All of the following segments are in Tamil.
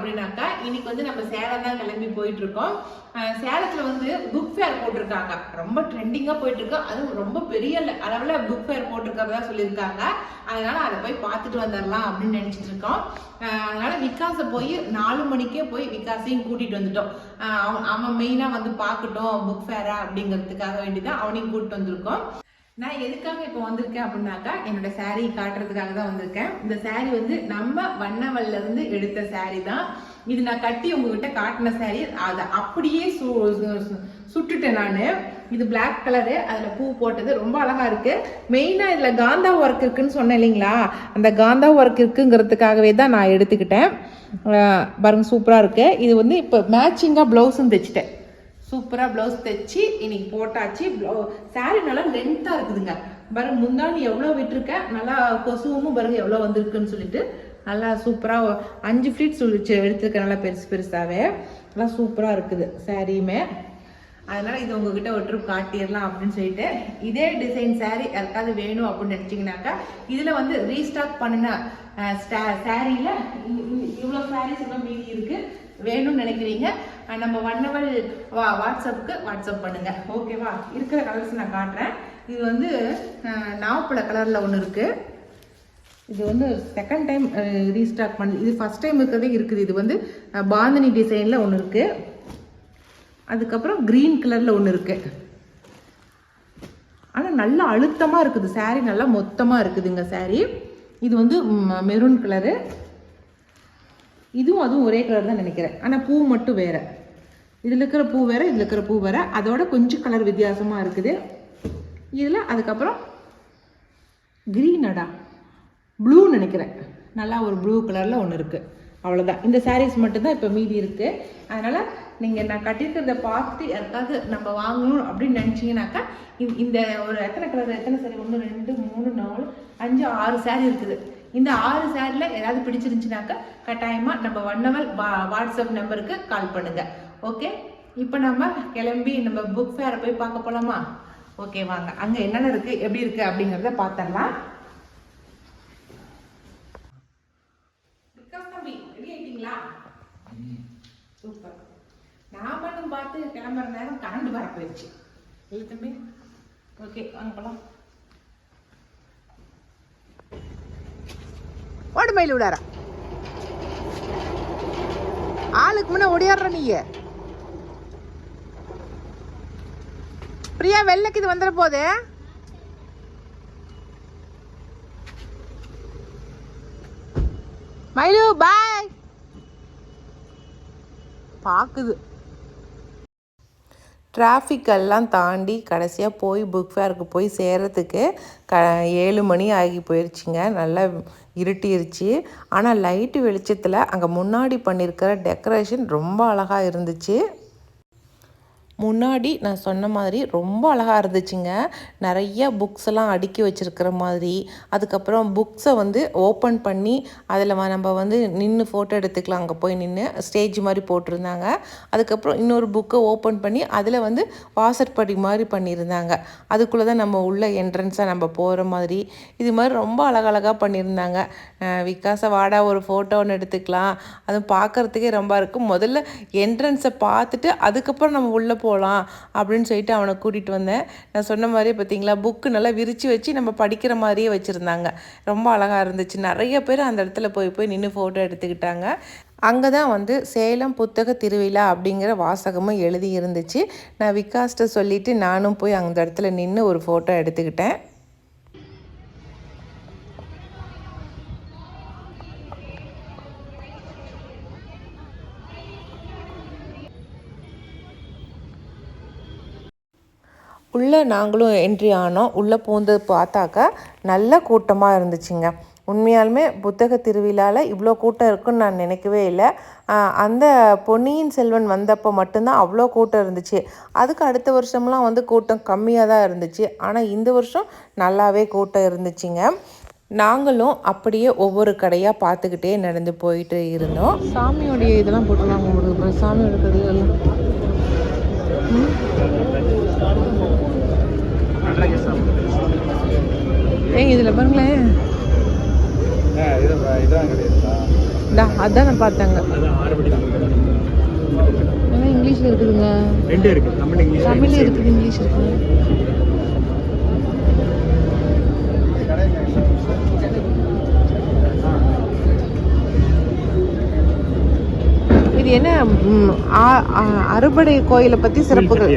அப்படின்னாக்கா இன்னைக்கு வந்து நம்ம சேலம் தான் கிளம்பி போயிட்டு இருக்கோம் சேலத்துல வந்து புக் ஃபேர் போட்டிருக்காங்க. ரொம்ப ட்ரெண்டிங்கா போயிட்டு இருக்கு அதுவும் ரொம்ப பெரிய ல- அளவுல புக் ஃபேர் போட்டிருக்கிறதா சொல்லியிருக்காங்க. அதனால அதை போய் பார்த்துட்டு வந்துடலாம் அப்படின்னு நினைச்சிட்டு இருக்கோம் அதனால விகாஸை போய் நாலு மணிக்கே போய் விகாஸையும் கூட்டிட்டு வந்துட்டோம். அவன் அவன் மெயினா வந்து பார்க்கட்டும் புக் ஃபேரா அப்படிங்கிறதுக்காக வேண்டிதான் அவனையும் கூட்டிட்டு வந்திருக்கோம். நான் எதுக்காக இப்போ வந்திருக்கேன் அப்படின்னாக்கா என்னோட சாரீ காட்டுறதுக்காக தான் வந்திருக்கேன். இந்த சாரீ வந்து நம்ம வண்ணவல்ல இருந்து எடுத்த சாரீ தான். இது நான் கட்டி உங்ககிட்ட காட்டின சாரீ அதை அப்படியே சு சு- சுட்டுட்டேன் நான். இது பிளாக் கலரு அதில் பூ போட்டது ரொம்ப அழகாக இருக்கு. மெயினாக இதில் காந்தா ஒர்க் இருக்குன்னு சொன்னேன் இல்லைங்களா? அந்த காந்தா ஒர்க் இருக்குங்கிறதுக்காகவே தான் நான் எடுத்துக்கிட்டேன். அஹ் பாருங்க சூப்பராக இருக்கு. இது வந்து இப்போ மேட்சிங்காக ப்ளவுஸும் தைச்சிட்டேன். சூப்பராக ப்ளவுஸ் தைச்சி இன்னைக்கு போட்டாச்சு. ப்ளவு சாரீ நல்லா லென்த்தாக இருக்குதுங்க. பாருங்க நீ எவ்வளோ விட்டுருக்கேன் நல்லா கொசுவும் பாருங்க எவ்வளோ வந்திருக்குன்னு சொல்லிட்டு. நல்லா சூப்பராக அஞ்சு ஃப்ளீட் சொல்லிச்சு நல்லா பெருசு பெருசாகவே நல்லா சூப்பராக இருக்குது சாரியுமே அதனால இது உங்ககிட்ட ஒரு ட்ரிப் காட்டிடலாம் அப்படின்னு சொல்லிட்டு. இதே டிசைன் saree யாருக்காவது வேணும் அப்படின்னு நினச்சிங்கனாக்கா இதில் வந்து ரீஸ்டாக் பண்ணின சாரியில் இவ்வளோ சாரீஸ் எல்லாம் மீதி இருக்கு. வேணும்னு நினைக்கிறீங்க. நம்ம வண்ணவல் வா வாட்ஸ்அப்புக்கு வாட்ஸ்அப் பண்ணுங்கள் ஓகேவா இருக்கிற கலர்ஸ் நான் காட்டுறேன். இது வந்து நாவப்பழ கலரில் ஒன்று இருக்குது இது வந்து செகண்ட் டைம் ரீஸ்டாக் பண்ணி இது ஃபர்ஸ்ட் டைம் இருக்கிறதே இருக்குது. இது வந்து பாந்தினி டிசைனில் ஒன்று இருக்குது அதுக்கப்புறம் க்ரீன் கலரில் ஒன்று இருக்குது ஆனால் நல்லா அழுத்தமாக இருக்குது. சாரீ நல்லா மொத்தமாக இருக்குதுங்க சாரீ இது வந்து மெரூன் கலரு இதுவும் அதுவும் ஒரே கலர் தான் நினைக்கிறேன். ஆனால் பூ மட்டும் வேறு. இதில் இருக்கிற பூ வேறு இதில் இருக்கிற பூ வேறு. அதோட கொஞ்சம் கலர் வித்தியாசமாக இருக்குது. இதில் அதுக்கப்புறம் க்ரீனடா ப்ளூ நினைக்கிறேன். நல்லா ஒரு ப்ளூ கலரில் ஒன்று இருக்குது அவ்வளோதான் இந்த சாரீஸ் மட்டும்தான் இப்போ மீதி இருக்குது அதனால் நீங்கள் நான் கட்டியிருக்கிறத பார்த்து யாருக்காவது நம்ம வாங்கணும் அப்படின்னு நினச்சிங்கனாக்கா இந்த- இந்த ஒரு எத்தனை கலர் எத்தனை சாரி ஒன்று ரெண்டு மூணு நாலு அஞ்சு ஆறு saree இருக்குது. இந்த ஆறு சாரியில் ஏதாவது பிடிச்சிருந்துச்சுனாக்கா கட்டாயமாக நம்ம ஒன்னவர் வா வாட்ஸ்அப் நம்பருக்கு கால் பண்ணுங்கள் ஓகே? இப்போ நம்ம கிளம்பி நம்ம புக் ஃபேரை போய் பார்க்க போகலாமா ஓகே வாங்க. அங்கே என்னென்ன இருக்குது எப்படி இருக்குது அப்படிங்கிறத பார்த்துடலாம் விகாஸ் தம்பி சூப்பர். நான் மட்டும் பார்த்து கிளம்புற நேரம் கரண்ட் வர போயிடுச்சு. இல்லை தம்பி? ஓகே வாங்க போகலாம் ஓடு மயில் விடாரா ஆளுக்கு முன்னே ஓடியாடுற நீங்க பிரியா வெள்ளைக்கு இது வந்துட போகுது மயிலு பாய் பாக்குது. டிராஃபிக் எல்லாம் தாண்டி கடைசியாக போய் புக் ஃபேருக்கு போய் சேரத்துக்கு க ஏழு மணி ஆகி போயிடுச்சுங்க நல்லா இருட்டிருச்சு. ஆனால் லைட்டு வெளிச்சத்தில் அங்கே முன்னாடி பண்ணியிருக்கிற டெக்கரேஷன் ரொம்ப அழகாக இருந்துச்சு. முன்னாடி நான் சொன்ன மாதிரி ரொம்ப அழகாக இருந்துச்சுங்க. நிறைய புக்ஸ் எல்லாம் அடுக்கி வச்சுருக்கிற மாதிரி. அதுக்கப்புறம் புக்ஸை வந்து ஓப்பன் பண்ணி அதில் நம்ம வந்து நின்று ஃபோட்டோ எடுத்துக்கலாம். அங்கே போய் நின்று ஸ்டேஜ் மாதிரி போட்டிருந்தாங்க. அதுக்கப்புறம் இன்னொரு புக்கை ஓப்பன் பண்ணி அதில் வந்து வாசற்படி மாதிரி பண்ணியிருந்தாங்க. அதுக்குள்ளே தான் நம்ம உள்ள என்ட்ரன்ஸாக நம்ம போகிற மாதிரி. இது மாதிரி ரொம்ப அழகழகாக பண்ணியிருந்தாங்க. விகாச வாடா ஒரு ஃபோட்டோ ஒன்று எடுத்துக்கலாம். அதுவும் பார்க்கறதுக்கே ரொம்ப இருக்கும் முதல்ல என்ட்ரன்ஸை பார்த்துட்டு அதுக்கப்புறம் நம்ம உள்ளே போ போகலாம் அப்படின்னு சொல்லிட்டு அவனை கூட்டிகிட்டு வந்தேன். நான் சொன்ன மாதிரி பார்த்தீங்களா புக்கு நல்லா விரித்து வச்சு நம்ம படிக்கிற மாதிரியே வச்சுருந்தாங்க. ரொம்ப அழகாக இருந்துச்சு. நிறைய பேர் அந்த இடத்துல போய் போய் நின்று ஃபோட்டோ எடுத்துக்கிட்டாங்க. அங்கே தான் வந்து சேலம் புத்தக திருவிழா அப்படிங்கிற வாசகமும் எழுதி இருந்துச்சு. நான் விகாஸ்ட்டை சொல்லிவிட்டு நானும் போய் அந்த இடத்துல நின்று ஒரு ஃபோட்டோ எடுத்துக்கிட்டேன். உள்ளே நாங்களும் என்ட்ரி ஆனோம். உள்ளே பூந்து பார்த்தாக்கா நல்ல கூட்டமாக இருந்துச்சுங்க. உண்மையாலுமே புத்தக திருவிழாவில் இவ்வளோ கூட்டம் இருக்குன்னு நான் நினைக்கவே இல்லை. அந்த பொன்னியின் செல்வன் வந்தப்போ மட்டும்தான் அவ்வளோ கூட்டம் இருந்துச்சு. அதுக்கு அடுத்த வருஷம்லாம் வந்து கூட்டம் கம்மியாக தான் இருந்துச்சு. ஆனால் இந்த வருஷம் நல்லாவே கூட்டம் இருந்துச்சுங்க. நாங்களும் அப்படியே ஒவ்வொரு கடையாக பார்த்துக்கிட்டே நடந்து போயிட்டு இருந்தோம். சாமியோடைய இதெல்லாம் போட்டுருவாங்க உங்களுக்கு சாமியோட கதையெல்லாம் பாருங்களேன் அதான் நான் பார்த்தாங்க. இங்கிலீஷில் இருக்குதுங்க. ரெண்டு இருக்கு. தமிழ் இங்கிலீஷ் தமிழ் இருக்குது இங்கிலீஷ் இருக்குது. இது என்ன அறுபடை கோயிலை பற்றி சிறப்புகள்?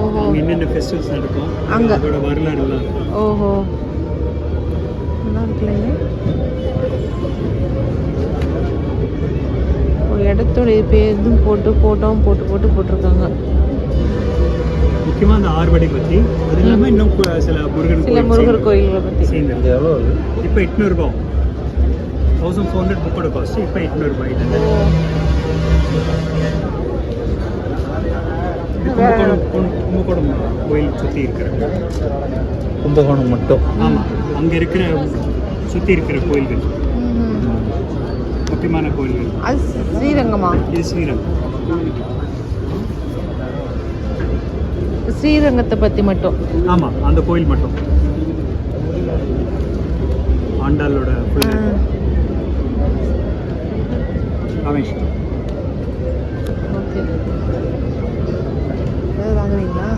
ஓஹோ. என்னென்ன ஃபெஸ்டிவல்ஸ் நடக்கும்? அங்க. அதோட வரலாறுலாம் ஓஹோ. நல்லா இருக்குல்லைங்க. ஒரு இடத்துடைய பேரும் போட்டு ஃபோட்டோவும் போட்டு போட்டு போட்டிருக்காங்க. முக்கியமாக அந்த ஆறுபடை பற்றி அது இல்லாமல் இன்னும் சில முருகன் சில முருகர் கோயில்களை பற்றி சேர்ந்து. இப்போ எட்நூறுபா. தௌசண்ட் ஃபோர் ஹண்ட்ரட் புக்கோட காஸ்ட் இப்போ எட்நூறுபா. இது கும்பகோணம் கும்ப- கும்பகோணம் கோயில் சுற்றி இருக்கிற கும்பகோணம் மட்டும். ஆமாம் அங்கே இருக்கிற சுற்றி இருக்கிற கோயில்கள். முக்கியமான கோயில்கள். அது ஸ்ரீரங்கமா? இது ஸ்ரீரங்கம். ஸ்ரீரங்கத்தை பற்றி மட்டும். ஆமாம் அந்த கோயில் மட்டும். ஆண்டாளோட ராமேஸ்வரம் ஓகே. வாங்குறீங்களா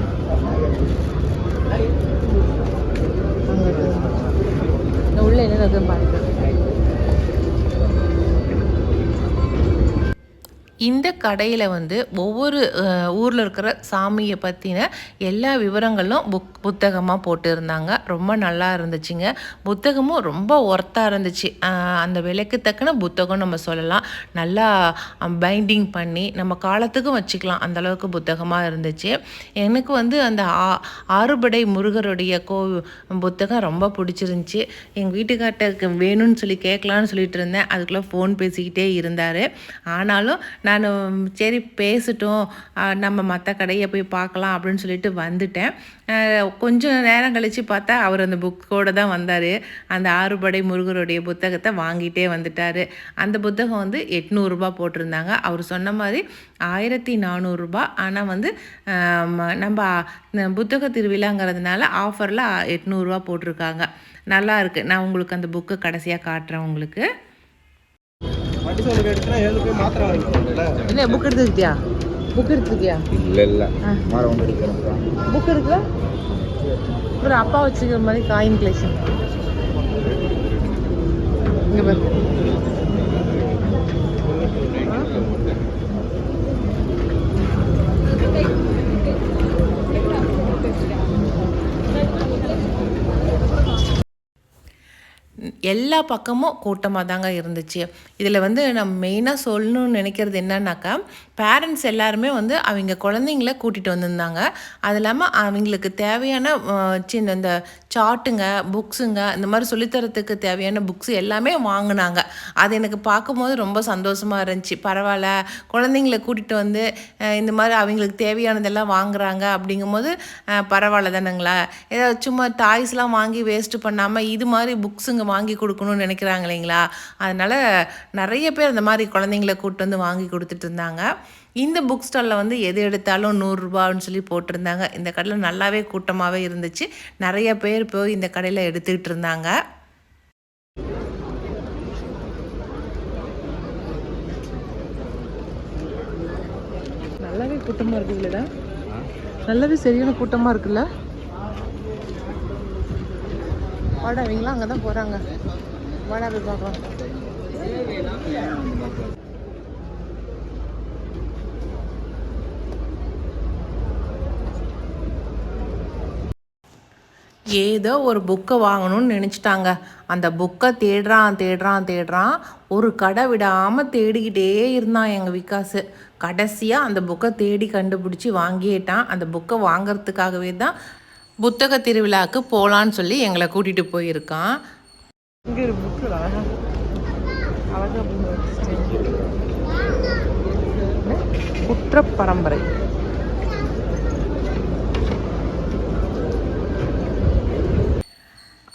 அங்கே இருக்கு உள்ள என்ன இந்த கடையில் வந்து ஒவ்வொரு ஊரில் இருக்கிற சாமியை பற்றின எல்லா விவரங்களும் புக் புத்தகமாக போட்டிருந்தாங்க. ரொம்ப நல்லா இருந்துச்சுங்க. புத்தகமும் ரொம்ப ஒர்த்தாக இருந்துச்சு. அந்த விலைக்கு தக்கன புத்தகம் நம்ம சொல்லலாம். நல்லா பைண்டிங் பண்ணி நம்ம காலத்துக்கும் வச்சுக்கலாம். அந்தளவுக்கு புத்தகமாக இருந்துச்சு. எனக்கு வந்து அந்த ஆ- ஆறுபடை முருகருடைய கோ புத்தகம் ரொம்ப பிடிச்சிருந்துச்சி. எங்கள் வீட்டுக்கார்ட்ட வேணும்னு சொல்லி கேட்கலான்னு சொல்லிட்டு இருந்தேன். அதுக்குள்ளே ஃபோன் பேசிக்கிட்டே இருந்தார். ஆனாலும் நான் சரி பேசட்டும் நம்ம மற்ற கடையை போய் பார்க்கலாம் அப்படின்னு சொல்லிட்டு வந்துட்டேன். கொஞ்சம் நேரம் கழித்து பார்த்தா அவர் அந்த புக்கோடு தான் வந்தார். அந்த ஆறுபடை முருகருடைய புத்தகத்தை வாங்கிட்டே வந்துட்டார். அந்த புத்தகம் வந்து எட்நூறுரூபா போட்டிருந்தாங்க. அவர் சொன்ன மாதிரி ஆயிரத்தி நானூறுரூபா ஆனால் வந்து நம்ம இந்த புத்தக திருவிழாங்கிறதுனால ஆஃபரில் எட்நூறுரூவா போட்டிருக்காங்க. நல்லா இருக்குது நான் உங்களுக்கு அந்த புக்கு கடைசியாக காட்டுறேன் உங்களுக்கு. வண்டி சோலுக்கு எடுத்துனா ஏழு போய் மாத்திரை வாங்கிக்கோங்கல்ல என்ன புக் எடுத்துக்கிட்டியா? புக் எடுத்துக்கியா இல்லை இல்லை. மாற ஒன்று எடுக்கிறேன் புக் இருக்குல்ல ஒரு அப்பா வச்சுக்கிற மாதிரி காயின் கலெக்ஷன் இங்கே பாரு. ஆ? எல்லா பக்கமும் கூட்டமாக தாங்க இருந்துச்சு. இதில் வந்து நம்ம மெயினாக சொல்லணும்னு நினைக்கிறது என்னன்னாக்கா பேரண்ட்ஸ் எல்லாருமே வந்து அவங்க குழந்தைங்கள கூட்டிகிட்டு வந்திருந்தாங்க. அது இல்லாமல் அவங்களுக்கு தேவையான சின்ன இந்த சார்ட்டுங்க புக்ஸுங்க இந்த மாதிரி சொல்லித்தரத்துக்கு தேவையான புக்ஸ் எல்லாமே வாங்கினாங்க. அது எனக்கு பார்க்கும்போது ரொம்ப சந்தோஷமாக இருந்துச்சு. பரவாயில்ல குழந்தைங்கள கூட்டிகிட்டு வந்து இந்த மாதிரி அவங்களுக்கு தேவையானதெல்லாம் வாங்குறாங்க அப்படிங்கும்போது பரவாயில்ல தானுங்களா? ஏதாவது சும்மா டாய்ஸ்லாம் வாங்கி வேஸ்ட்டு பண்ணாமல் இது மாதிரி புக்ஸுங்க வாங்கி கொடுக்கணும்னு நினைக்கிறாங்க இல்லைங்களா? அதனால் நிறைய பேர் அந்த மாதிரி குழந்தைங்கள கூப்பிட்டு வந்து வாங்கி கொடுத்துட்டு இருந்தாங்க. இந்த புக் ஸ்டாலில் வந்து எது எடுத்தாலும் நூறுரூபான்னு சொல்லி போட்டிருந்தாங்க. இந்த கடையில் நல்லாவே கூட்டமாகவே இருந்துச்சு. நிறைய பேர் போய் இந்த கடையில் எடுத்துக்கிட்டு இருந்தாங்க. நல்லாவே கூட்டமாக இருக்குது இல்லைடா நல்லாவே சரியான கூட்டமாக இருக்குல்ல? வாடா அவங்களாம் அங்கே தான் போகிறாங்க வாடா போய் பார்க்கலாம். ஏதோ ஒரு புக்கை வாங்கணும்னு நினச்சிட்டாங்க. அந்த புக்கை தேடுறான் தேடுறான் தேடுறான். ஒரு கடை விடாமல் தேடிக்கிட்டே இருந்தான் எங்கள் விகாஸு கடைசியாக அந்த புக்கை தேடி கண்டுபிடிச்சி வாங்கிட்டான். அந்த புக்கை வாங்கிறதுக்காகவே தான் புத்தக திருவிழாவுக்கு போகலான்னு சொல்லி எங்களை கூட்டிகிட்டு போயிருக்கான். இங்கே ஒரு புக்கு குற்ற பரம்பரை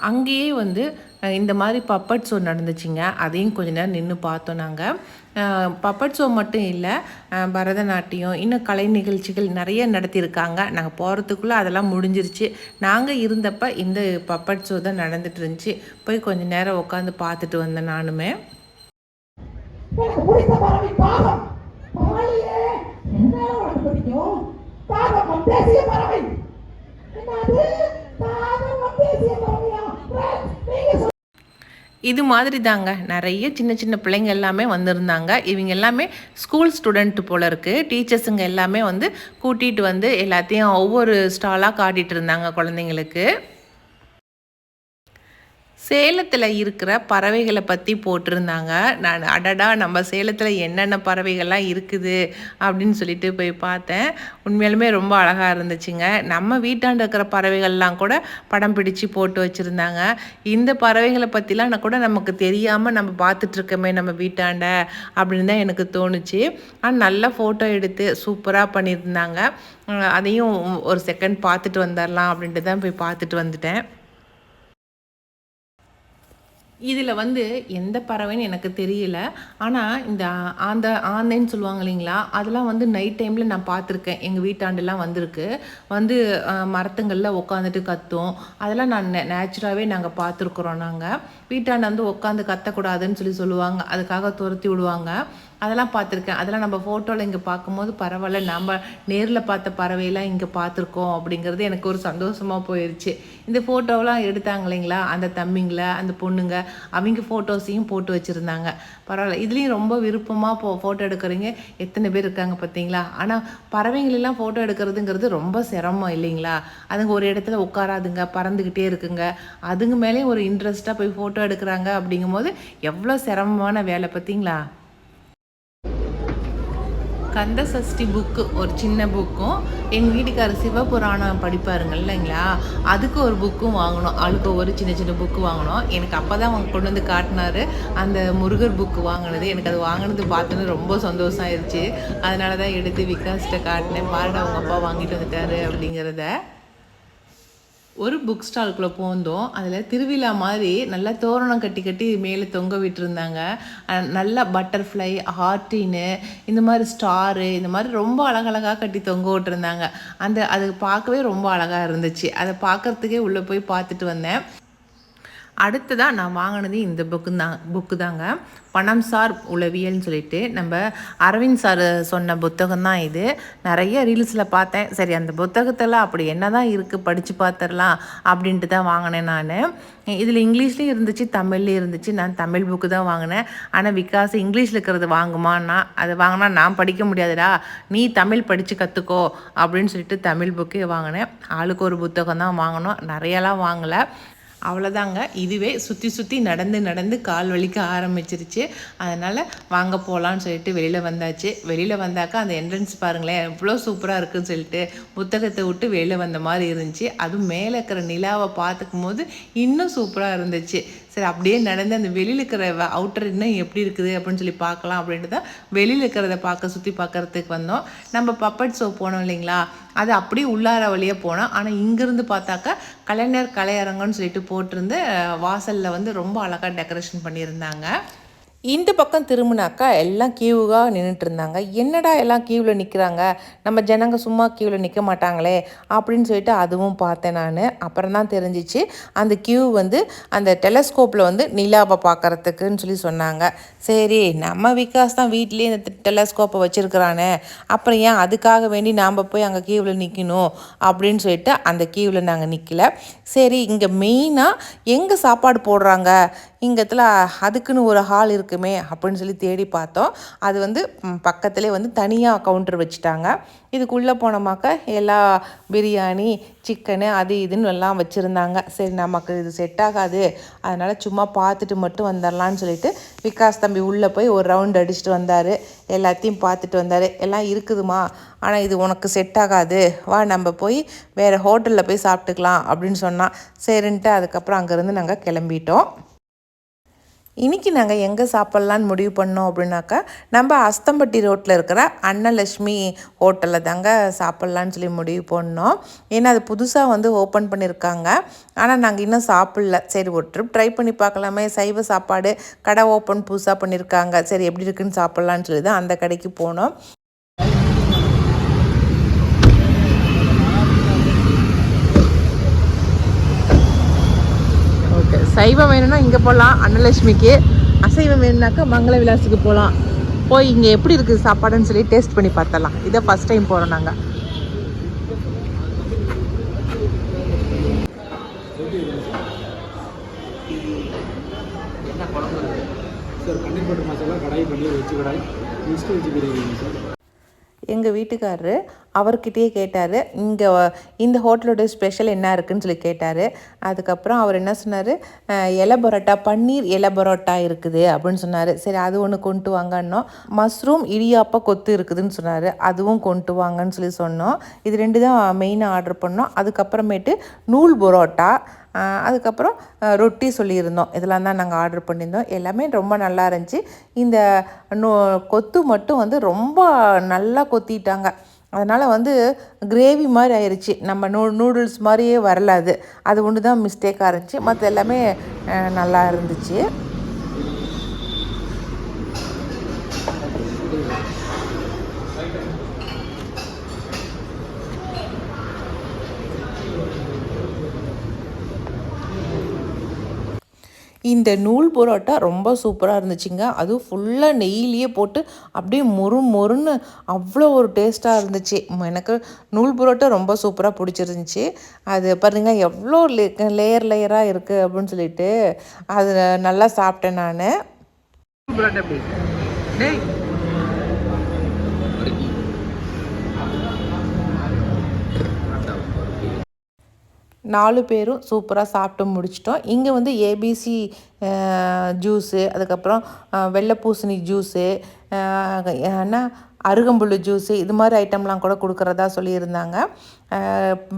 அங்கேயே வந்து இந்த மாதிரி பப்பட் ஷோ நடந்துச்சுங்க அதையும் கொஞ்ச நேரம் நின்று பார்த்தோம் நாங்கள் பப்பட் ஷோ மட்டும் இல்லை பரதநாட்டியம் இன்னும் கலை நிகழ்ச்சிகள் நிறைய நடத்தியிருக்காங்க நாங்கள் போகிறதுக்குள்ளே அதெல்லாம் முடிஞ்சிருச்சு நாங்கள் இருந்தப்போ இந்த பப்பட் ஷோ தான் நடந்துட்டு இருந்துச்சு போய் கொஞ்ச நேரம் உட்காந்து பார்த்துட்டு வந்தேன் நானுமே எனக்கு பறவை என்னது பறவையா இது மாதிரி தாங்க நிறைய சின்ன சின்ன பிள்ளைங்க எல்லாமே வந்திருந்தாங்க. இவங்க எல்லாமே ஸ்கூல் ஸ்டூடெண்ட்டு போல இருக்குது டீச்சர்ஸுங்க எல்லாமே வந்து கூட்டிகிட்டு வந்து எல்லாத்தையும் ஒவ்வொரு ஸ்டாலாக காட்டிகிட்டு இருந்தாங்க குழந்தைங்களுக்கு. சேலத்தில் இருக்கிற பறவைகளை பற்றி போட்டிருந்தாங்க. நான் அடடா நம்ம சேலத்தில் என்னென்ன பறவைகள்லாம் இருக்குது அப்படின்னு சொல்லிட்டு போய் பார்த்தேன். உண்மையாலுமே ரொம்ப அழகாக இருந்துச்சுங்க. நம்ம வீட்டாண்ட இருக்கிற பறவைகள்லாம் கூட படம் பிடிச்சு போட்டு வச்சுருந்தாங்க. இந்த பறவைகளை பற்றிலாம் நான் கூட நமக்கு தெரியாமல் நம்ம பார்த்துட்ருக்கோமே நம்ம வீட்டாண்ட அப்படின்னு தான் எனக்கு தோணுச்சு. ஆனால் நல்லா ஃபோட்டோ எடுத்து சூப்பராக பண்ணியிருந்தாங்க. அதையும் ஒரு செகண்ட் பார்த்துட்டு வந்துடலாம் அப்படின்ட்டு தான் போய் பார்த்துட்டு வந்துட்டேன். இதில் வந்து எந்த பறவைன்னு எனக்கு தெரியல. ஆனால் இந்த ஆந்த ஆந்தைன்னு சொல்லுவாங்க இல்லைங்களா? அதெல்லாம் வந்து நைட் டைமில் நான் பார்த்துருக்கேன். எங்கள் வீட்டாண்டெல்லாம் வந்திருக்கு. வந்து மரத்துங்களில் உட்காந்துட்டு கத்தும். அதெல்லாம் நான் நேச்சுராகவே நாங்கள் பார்த்துருக்குறோம் நாங்கள் வீட்டாண்ட வந்து உட்காந்து கத்தக்கூடாதுன்னு சொல்லி சொல்லுவாங்க. அதுக்காக துரத்தி விடுவாங்க. அதெல்லாம் பார்த்துருக்கேன். அதெல்லாம் நம்ம ஃபோட்டோவில் இங்கே பார்க்கும்போது பரவாயில்ல. நம்ம நேரில் பார்த்த பறவையெல்லாம் இங்கே பார்த்துருக்கோம் அப்படிங்கிறது எனக்கு ஒரு சந்தோஷமாக போயிடுச்சு இந்த ஃபோட்டோவெலாம் எடுத்தாங்க இல்லைங்களா? அந்த தம்பிங்களை அந்த பொண்ணுங்க அவங்க ஃபோட்டோஸையும் போட்டு வச்சுருந்தாங்க. பரவாயில்ல. இதுலேயும் ரொம்ப விருப்பமாக போ ஃபோட்டோ எடுக்கிறீங்க. எத்தனை பேர் இருக்காங்க பார்த்தீங்களா? ஆனால் பறவைங்களெல்லாம் ஃபோட்டோ எடுக்கிறதுங்கிறது ரொம்ப சிரமம் இல்லைங்களா? அதுங்க ஒரு இடத்துல உட்காராதுங்க பறந்துக்கிட்டே இருக்குங்க. அதுங்க மேலேயும் ஒரு இன்ட்ரெஸ்ட்டாக போய் ஃபோட்டோ எடுக்கிறாங்க அப்படிங்கும்போது எவ்வளோ சிரமமான வேலை பார்த்தீங்களா? கந்த சஷ்டி புக்கு ஒரு சின்ன புக்கும் எங்கள் வீட்டுக்காரர் சிவபுராணம் படிப்பாருங்க இல்லைங்களா? அதுக்கு ஒரு புக்கும் வாங்கினோம் ஆளுக்கு ஒரு சின்ன சின்ன புக்கு வாங்கினோம் எனக்கு அப்போ தான் அவங்க கொண்டு வந்து காட்டினார். அந்த முருகர் புக்கு வாங்கினது. எனக்கு அது வாங்கினது பார்த்தோன்னு ரொம்ப சந்தோஷம் ஆயிடுச்சு அதனால தான் எடுத்து விகாஸ்கிட்ட காட்டினேன். பாருடா அவங்க அப்பா வாங்கிட்டு வந்துட்டாரு அப்படிங்கிறத. ஒரு புக் ஸ்டால்குள்ளே போந்தோம். அதில் திருவிழா மாதிரி நல்லா தோரணம் கட்டி கட்டி மேலே தொங்க விட்டுருந்தாங்க. நல்லா நல்ல பட்டர்ஃப்ளை ஹார்டின்னு இந்த மாதிரி ஸ்டாரு இந்த மாதிரி ரொம்ப அழகழகாக கட்டி தொங்க விட்டுருந்தாங்க. அந்த அது பார்க்கவே ரொம்ப அழகாக இருந்துச்சு. அதை பார்க்கறதுக்கே உள்ளே போய் பார்த்துட்டு வந்தேன். அடுத்ததாக நான் வாங்கினது இந்த புக்கு தான் புக்கு தாங்க. பணம் சார் உளவியல்னு சொல்லிட்டு நம்ம அரவிந்த் சார் சொன்ன புத்தகம் தான் இது. நிறைய ரீல்ஸில் பார்த்தேன். சரி அந்த புத்தகத்தில் அப்படி என்ன தான் இருக்குது படித்து பார்த்துடலாம் அப்படின்ட்டு தான் வாங்கினேன் நான். இதில் இங்கிலீஷ்லேயும் இருந்துச்சு தமிழ்லேயும் இருந்துச்சு. நான் தமிழ் புக்கு தான் வாங்கினேன். ஆனால் விகாஸ் இங்கிலீஷில் இருக்கிறது வாங்குமான்னா அதை வாங்கினா நான் படிக்க முடியாதுடா. நீ தமிழ் படித்து கற்றுக்கோ அப்படின்னு சொல்லிட்டு தமிழ் புக்கே வாங்கினேன். ஆளுக்கு ஒரு புத்தகம் தான் வாங்கினோம் நிறையலாம் வாங்கலை. அவ்வளோதாங்க இதுவே சுற்றி சுற்றி நடந்து நடந்து கால் வலிக்க ஆரம்பிச்சிருச்சு. அதனால் வாங்க போகலான்னு சொல்லிட்டு வெளியில் வந்தாச்சு. வெளியில் வந்தாக்கா அந்த என்ட்ரன்ஸ் பாருங்களேன் எவ்வளோ சூப்பராக இருக்குன்னு சொல்லிட்டு புத்தகத்தை விட்டு வெளியில் வந்த மாதிரி இருந்துச்சு. அதுவும் மேலே இருக்கிற நிலாவை பார்த்துக்கும் போது இன்னும் சூப்பராக இருந்துச்சு. சரி அப்படியே நடந்து அந்த வெளியில் இருக்கிற அவுட்டர் இன்னும் எப்படி இருக்குது அப்படின்னு சொல்லி பார்க்கலாம் அப்படின்ட்டு தான் வெளியில் இருக்கிறத பார்க்க சுற்றி பார்க்குறதுக்கு வந்தோம். நம்ம பப்பட் ஷோ போனோம் இல்லைங்களா? அது அப்படியே உள்ளார வழியாக போனோம். ஆனால் இங்கேருந்து பார்த்தாக்கா கலைஞர் கலையரங்கன்னு சொல்லிட்டு போட்டிருந்து வாசலில் வந்து ரொம்ப அழகாக டெக்கரேஷன் பண்ணியிருந்தாங்க. இந்த பக்கம் திரும்பினாக்கா எல்லாம் கியூவாக நின்றுட்டு இருந்தாங்க என்னடா எல்லாம் கியூவில் நிற்கிறாங்க நம்ம ஜனங்க சும்மா கியூவில் நிற்க மாட்டாங்களே அப்படின்னு சொல்லிட்டு அதுவும் பார்த்தேன் நான். அப்புறம் தான் தெரிஞ்சிச்சு. அந்த கியூ வந்து அந்த டெலஸ்கோப்பில் வந்து நிலாவை பார்க்கறதுக்குன்னு சொல்லி சொன்னாங்க. சரி நம்ம விகாஸ் தான் வீட்லேயே இந்த டெலஸ்கோப்பை வச்சுருக்கிறானே. அப்புறம் ஏன் அதுக்காக வேண்டி நாம் போய் அங்கே கியூவில் நிற்கணும் அப்படின்னு சொல்லிட்டு அந்த கியூவில் நாங்கள் நிற்கல சரி இங்கே மெயினாக எங்கே சாப்பாடு போடுறாங்க? இங்கத்தில் அதுக்குன்னு ஒரு ஹால் இருக்குமே அப்படின்னு சொல்லி தேடி பார்த்தோம். அது வந்து பக்கத்துலேயே பக்கத்திலே வந்து தனியாக கவுண்டர் வச்சுட்டாங்க. இதுக்குள்ளே போனோமாக்க எல்லா பிரியாணி சிக்கனு அது இதுன்னு எல்லாம் வச்சுருந்தாங்க. சரி நமக்கு இது செட் ஆகாது. அதனால் சும்மா பார்த்துட்டு மட்டும் வந்துடலான்னு சொல்லிட்டு விகாஸ் தம்பி உள்ளே போய் ஒரு ரவுண்ட் அடிச்சுட்டு வந்தார். எல்லாத்தையும் பார்த்துட்டு வந்தார். எல்லாம் இருக்குதுமா? ஆனால் இது உனக்கு செட் ஆகாது. வா நம்ம போய் வேறு ஹோட்டலில் போய் சாப்பிட்டுக்கலாம் அப்படின்னு சொன்னான். சரின்ட்டு அதுக்கப்புறம் அங்கேருந்து நாங்கள் கிளம்பிட்டோம். இன்றைக்கி நாங்கள் எங்கே சாப்பிட்லான்னு முடிவு பண்ணோம் அப்படின்னாக்கா நம்ம அஸ்தம்பட்டி ரோட்டில் இருக்கிற அன்னலட்சுமி ஹோட்டலில் தாங்க சாப்பிட்லான்னு சொல்லி முடிவு பண்ணோம். ஏன்னா அது புதுசாக வந்து ஓப்பன் பண்ணியிருக்காங்க ஆனால் நாங்கள் இன்னும் சாப்பிட்ல. சரி ஒரு ட்ரிப் ட்ரை பண்ணி பார்க்கலாமே. சைவ சாப்பாடு கடை ஓப்பன் புதுசாக பண்ணியிருக்காங்க சரி எப்படி இருக்குன்னு சாப்பிட்லான்னு சொல்லி தான் அந்த கடைக்கு போனோம் ஓகே சைவம் வேணும்னா இங்கே போகலாம் அன்னலட்சுமிக்கு. அசைவம் வேணும்னாக்கா மங்கள விலாஸுக்கு போகலாம் போய் இங்கே எப்படி இருக்குது சாப்பாடுன்னு சொல்லி டேஸ்ட் பண்ணி பார்த்தலாம் இதை ஃபஸ்ட் டைம் போகிறோம் நாங்கள் எங்கள் வீட்டுக்காரரு அவர்கிட்டயே கேட்டார். இங்கே இந்த ஹோட்டலோட ஸ்பெஷல் என்ன இருக்குன்னு சொல்லி கேட்டார். அதுக்கப்புறம் அவர் என்ன சொன்னார்? இலை பரோட்டா பன்னீர் இலை பரோட்டா இருக்குது அப்படின்னு சொன்னார். சரி அது ஒன்று கொண்டு வாங்கன்னோம். மஷ்ரூம் இடியாப்பா கொத்து இருக்குதுன்னு சொன்னார். அதுவும் கொண்டு வாங்கன்னு சொல்லி சொன்னோம். இது ரெண்டு தான் மெயினாக ஆர்டர் பண்ணோம். அதுக்கப்புறமேட்டு நூல் பரோட்டா அதுக்கப்புறம் ரொட்டி சொல்லியிருந்தோம். இதெல்லாம் தான் நாங்கள் ஆர்டர் பண்ணியிருந்தோம். எல்லாமே ரொம்ப நல்லா இருந்துச்சு. இந்த கொத்து மட்டும் வந்து ரொம்ப நல்லா கொத்திட்டாங்க. அதனால் வந்து கிரேவி மாதிரி ஆயிடுச்சு நம்ம நூ நூடுல்ஸ் மாதிரியே வரல அது. அது ஒன்று தான் மிஸ்டேக்காக இருந்துச்சு. மற்ற எல்லாமே நல்லா இருந்துச்சு. இந்த நூல் புரோட்டா ரொம்ப சூப்பராக இருந்துச்சுங்க. அதுவும் ஃபுல்லாக நெய்யிலேயே போட்டு அப்படியே மொறு மொறுன்னு அவ்வளோ ஒரு டேஸ்ட்டாக இருந்துச்சு. எனக்கு நூல் புரோட்டா ரொம்ப சூப்பராக பிடிச்சிருந்துச்சி. அது பாருங்க எவ்வளோ லே லேயர் லேயராக இருக்குது அப்படின்னு சொல்லிட்டு அது நல்லா சாப்பிட்டேன் நான் பரோட்டா எப்படி டேய் நாலு பேரும் சூப்பராக சாப்பிட்டு முடிச்சிட்டோம். இங்கே வந்து ஏபிசி ஜூஸு அதுக்கப்புறம் வெள்ளை பூசணி ஜூஸு ஏன்னா அருகம்புல் ஜூஸு இது மாதிரி ஐட்டம்லாம் கூட கொடுக்குறதா சொல்லியிருந்தாங்க.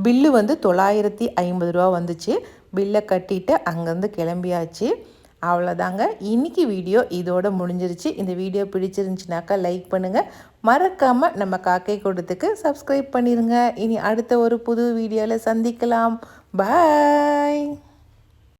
பில்லு வந்து தொள்ளாயிரத்தி ஐம்பது ரூபா வந்துச்சு. பில்லை கட்டிட்டு அங்கேருந்து கிளம்பியாச்சு. அவ்வளோதாங்க இன்னைக்கு வீடியோ இதோட முடிஞ்சிருச்சு. இந்த வீடியோ பிடிச்சிருந்துச்சுனாக்கா லைக் பண்ணுங்கள் மறக்காமல் நம்ம காக்கை கூடத்துக்கு சப்ஸ்கிரைப் பண்ணிடுங்க இனி அடுத்த ஒரு புது வீடியோவில் சந்திக்கலாம். பாய்.